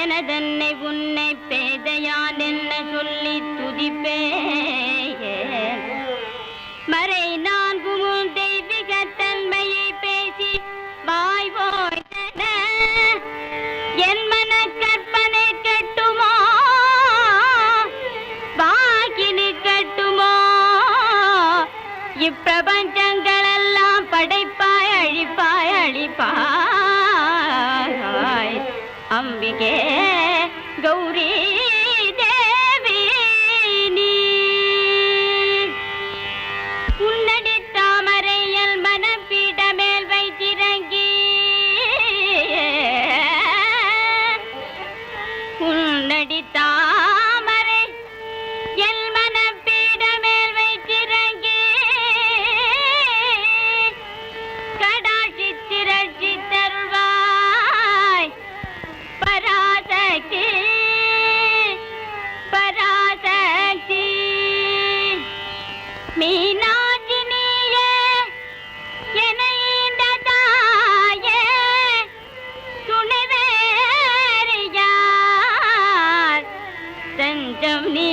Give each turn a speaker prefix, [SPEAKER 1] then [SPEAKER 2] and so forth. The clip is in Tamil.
[SPEAKER 1] எனதன்னை உன்னை பேதையான் என்ன சொல்லி துதிப்பே மறை நான்கு உன் தெய்வீக தன்மையை பேசி வாய் போய்த்தன என் மன கற்பனை கட்டுமோ? வாக்கினு கட்டுமோ? இப்பிரபஞ்சங்களெல்லாம் படைப்பாய் அழிப்பாய் அழிப்பாய். ಅಂಬಿಕೆ ಗೌರಿ ದೇವಿ உன்னடி தாமரையல் மனப்பீட மேல் வைத்திறங்கி உன்னடி जमनी